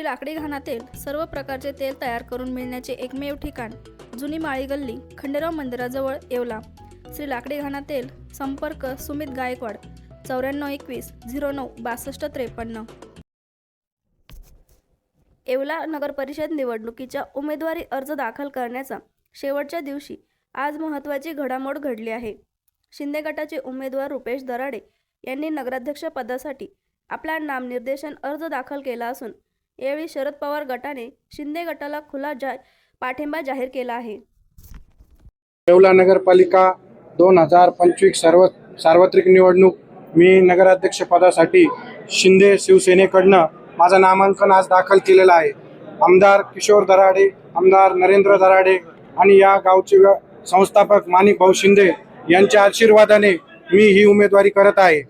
श्री लाकडी घाणातील सर्व प्रकारचे तेल तयार करून मिळण्याचे एकमेव ठिकाण जुनी माळी गल्ली खंडेराव मंदिराजवळ येवला. श्री लाकडी घाणा तेल संपर्क सुमित गायकवाड चौऱ्याण्णव एकवीस झिरो नऊ बासष्ट त्रेपन्न. येवला नगरपरिषद निवडणुकीच्या उमेदवारी अर्ज दाखल करण्याचा शेवटच्या दिवशी आज महत्त्वाची घडामोड घडली आहे. शिंदे गटाचे उमेदवार रुपेश दराडे यांनी नगराध्यक्ष पदासाठी आपला नामनिर्देशन अर्ज दाखल केला असून यावेळी शरद पवार गटाने शिंदे गटाला खुला जा पाठिंबा जाहीर केला आहे. येवला नगरपालिका दोन हजार पंचवीस सर्व सार्वत्रिक निवडणूक मी नगराध्यक्षपदासाठी शिंदे शिवसेनेकडनं माझं नामांकन आज दाखल केलेलं आहे. आमदार किशोर दराडे आमदार नरेंद्र दराडे आणि या गावचे संस्थापक माणिक भाऊ शिंदे यांच्या आशीर्वादाने मी ही उमेदवारी करत आहे.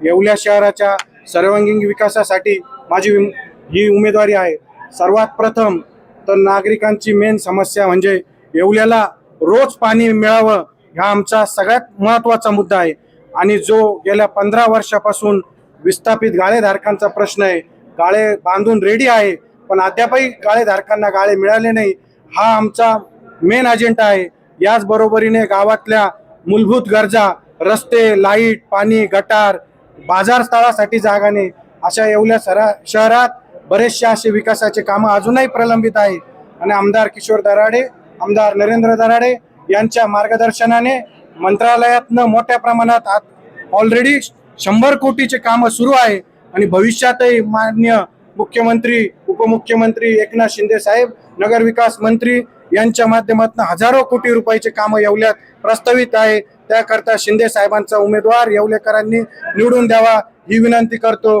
येवल्या शहराच्या सर्वांगीण विकासासाठी माझी ही उमेदवारी आहे. सर्वात प्रथम तर नागरिकांची मेन समस्या म्हणजे येवल्याला रोज पाणी मिळावं हा आमचा सगळ्यात महत्त्वाचा मुद्दा आहे. आणि जो गेल्या पंधरा वर्षापासून विस्थापित गाळेधारकांचा प्रश्न आहे. गाळे बांधून रेडी आहे पण अद्यापही गाळेधारकांना गाळे मिळाले नाही हा आमचा मेन अजेंडा आहे. याचबरोबरीने गावातल्या मूलभूत गरजा रस्ते लाइट पाणी गटार बाजार स्थळासाठी जागा नाही अशा येवल्या सरा शहरात बरेचसे असे विकासाचे कामं अजूनही प्रलंबित आहे आणि आमदार किशोर दराडे आमदार नरेंद्र दराडे यांच्या मार्गदर्शनाने मंत्रालयातनं मोठ्या प्रमाणात ऑलरेडी शंभर कोटीचे कामं सुरू आहे. आणि भविष्यातही मान्य मुख्यमंत्री उपमुख्यमंत्री एकनाथ शिंदे साहेब नगरविकास मंत्री यांच्या माध्यमातून हजारो कोटी रुपयाचे कामं येवल्यात प्रस्तावित आहे. त्याकरता शिंदे साहेबांचा उमेदवार येवलेकरांनी निवडून द्यावा ही विनंती करतो.